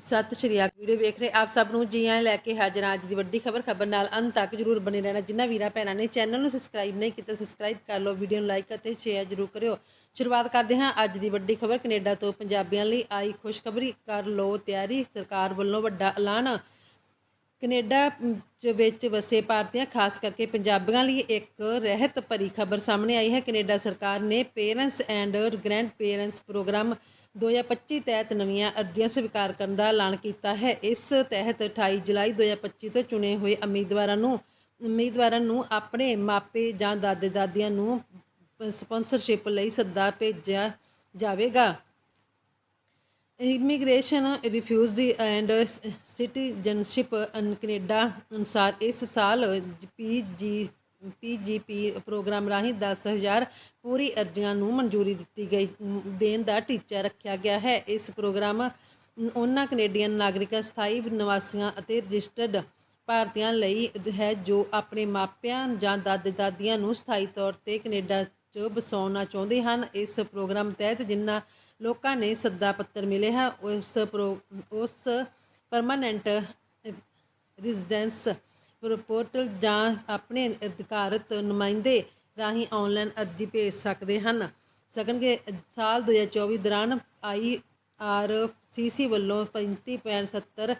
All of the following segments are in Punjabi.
ਸਤਿ ਸ਼੍ਰੀ ਅਕਾਲ। ਵੀਡੀਓ ਵੇਖ ਰਹੇ ਆਪ ਸਭ ਨੂੰ ਜੀ ਆਇਆਂ ਲੈ ਕੇ ਹਾਜ਼ਰ ਹਾਂ ਅੱਜ ਦੀ ਵੱਡੀ ਖਬਰ। ਖਬਰ ਨਾਲ ਅੰਤ ਤੱਕ ਜਰੂਰ ਬਣੇ ਰਹਿਣਾ। ਜਿਨ੍ਹਾਂ ਵੀਰਾਂ ਭੈਣਾਂ ਨੇ ਚੈਨਲ ਨੂੰ ਸਬਸਕ੍ਰਾਈਬ ਨਹੀਂ ਕੀਤਾ ਸਬਸਕ੍ਰਾਈਬ ਕਰ ਲਓ, ਵੀਡੀਓ ਨੂੰ ਲਾਈਕ ਅਤੇ ਸ਼ੇਅਰ ਜਰੂਰ ਕਰਿਓ। ਸ਼ੁਰੂਆਤ ਕਰਦੇ ਹਾਂ ਅੱਜ ਦੀ ਵੱਡੀ ਖਬਰ। ਕੈਨੇਡਾ ਤੋਂ ਪੰਜਾਬੀਆਂ ਲਈ ਆਈ ਖੁਸ਼ਖਬਰੀ ਕਰ ਲਓ ਤਿਆਰੀ। ਸਰਕਾਰ ਵੱਲੋਂ ਵੱਡਾ ਐਲਾਨ। ਕੈਨੇਡਾ ਵਿੱਚ ਵਸੇ ਭਾਰਤੀਆਂ, ਖਾਸ ਕਰਕੇ ਪੰਜਾਬੀਆਂ ਲਈ ਇੱਕ ਰਹਿਤ ਭਰੀ ਖਬਰ ਸਾਹਮਣੇ ਆਈ ਹੈ। ਕੈਨੇਡਾ ਸਰਕਾਰ ਨੇ parents and grandparents programme 2025 ਤਹਿਤ ਨਵੀਆਂ ਅਰਜ਼ੀਆਂ ਸਵੀਕਾਰ ਕਰਨ ਦਾ ਐਲਾਨ ਕੀਤਾ ਹੈ। ਇਸ ਤਹਿਤ 28 ਜੁਲਾਈ 2025 ਤੋਂ ਚੁਣੇ ਹੋਏ ਉਮੀਦਵਾਰਾਂ ਨੂੰ ਉਮੀਦਵਾਰਾਂ ਨੂੰ ਆਪਣੇ ਮਾਪੇ ਜਾਂ ਦਾਦੇ ਦਾਦੀਆਂ ਨੂੰ ਸਪਾਂਸਰਸ਼ਿਪ ਲਈ ਸੱਦਾ ਭੇਜਿਆ ਜਾਵੇਗਾ। ਇਮੀਗ੍ਰੇਸ਼ਨ ਰਿਫਿਊਜੀ ਐਂਡ ਸਿਟੀਜ਼ਨਸ਼ਿਪ ਅਨ ਕੈਨੇਡਾ ਅਨੁਸਾਰ ਇਸ ਸਾਲ ਪੀਜੀ ਪੀਜੀਪੀ ਪ੍ਰੋਗਰਾਮ ਰਾਹੀਂ 10000 ਪੂਰੀ ਅਰਜ਼ੀਆਂ ਨੂੰ ਮਨਜ਼ੂਰੀ ਦਿੱਤੀ ਗਈ ਦੇਣ ਦਾ ਟੀਚਾ ਰੱਖਿਆ ਗਿਆ ਹੈ। ਇਸ ਪ੍ਰੋਗਰਾਮ ਉਹਨਾਂ ਕੈਨੇਡੀਅਨ ਨਾਗਰਿਕਾਂ, ਸਥਾਈ ਨਿਵਾਸੀਆਂ ਅਤੇ ਰਜਿਸਟਰਡ ਭਾਰਤੀਆਂ ਲਈ ਹੈ ਜੋ ਆਪਣੇ ਮਾਪਿਆਂ ਜਾਂ ਦਾਦੇ ਦਾਦੀਆਂ ਨੂੰ ਸਥਾਈ ਤੌਰ ਤੇ ਕੈਨੇਡਾ 'ਚ ਵਸਾਉਣਾ ਚਾਹੁੰਦੇ ਹਨ। ਇਸ ਪ੍ਰੋਗਰਾਮ ਤਹਿਤ ਜਿਨ੍ਹਾਂ ਲੋਕਾਂ ਨੇ ਸੱਦਾ ਪੱਤਰ ਮਿਲੇ ਹੈ, ਉਸ ਪ੍ਰੋ, ਉਸ ਪਰਮਾਨੈਂਟ ਰੈਜ਼ੀਡੈਂਸ ਪੋਰਟਲ ਜਾਂ ਆਪਣੇ ਅਧਿਕਾਰਤ ਨੁਮਾਇੰਦੇ ਰਾਹੀਂ ਆਨਲਾਈਨ ਅਰਜ਼ੀ ਭੇਜ ਸਕਦੇ ਹਨ। ਸਕਣਗੇ, ਸਾਲ 2024 ਦੌਰਾਨ ਆਈ ਆਰ ਸੀ ਸੀ ਵੱਲੋਂ 35.70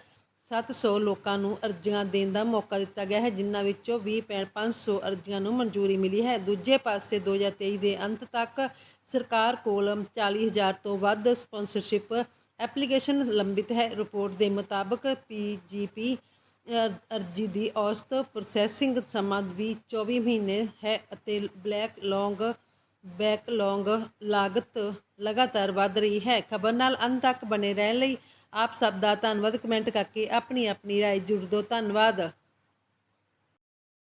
700 ਲੋਕਾਂ ਨੂੰ ਅਰਜ਼ੀਆਂ ਦੇਣ ਦਾ ਮੌਕਾ ਦਿੱਤਾ ਗਿਆ ਹੈ, ਜਿਨ੍ਹਾਂ ਵਿੱਚੋਂ 20.500 ਅਰਜ਼ੀਆਂ ਨੂੰ ਮਨਜ਼ੂਰੀ ਮਿਲੀ ਹੈ। ਦੂਜੇ ਪਾਸੇ 2023 ਦੇ ਅੰਤ ਤੱਕ ਸਰਕਾਰ ਕੋਲ 40000 ਤੋਂ ਵੱਧ ਸਪਾਂਸਰਸ਼ਿਪ ਐਪਲੀਕੇਸ਼ਨ ਲੰਬਿਤ ਹੈ। ਰਿਪੋਰਟ ਦੇ ਮੁਤਾਬਕ ਪੀਜੀਪੀ ਅਰਜ਼ੀ ਦੀ ਔਸਤ ਪ੍ਰੋਸੈਸਿੰਗ ਸਮਾਂ ਵੀ 24 ਮਹੀਨੇ ਹੈ ਅਤੇ ਬਲੈਕ ਲੌਂਗ ਬੈਕਲੌਂਗ ਲਾਗਤ ਲਗਾਤਾਰ ਵੱਧ ਰਹੀ ਹੈ। ਖਬਰ ਨਾਲ ਅੰਤ ਤੱਕ ਬਣੇ ਰਹਿਣ ਲਈ ਆਪ ਸਭ ਦਾ ਧੰਨਵਾਦ। ਕਮੈਂਟ ਕਰਕੇ ਆਪਣੀ ਆਪਣੀ ਰਾਏ ਜੁੜ ਦਿਓ। ਧੰਨਵਾਦ।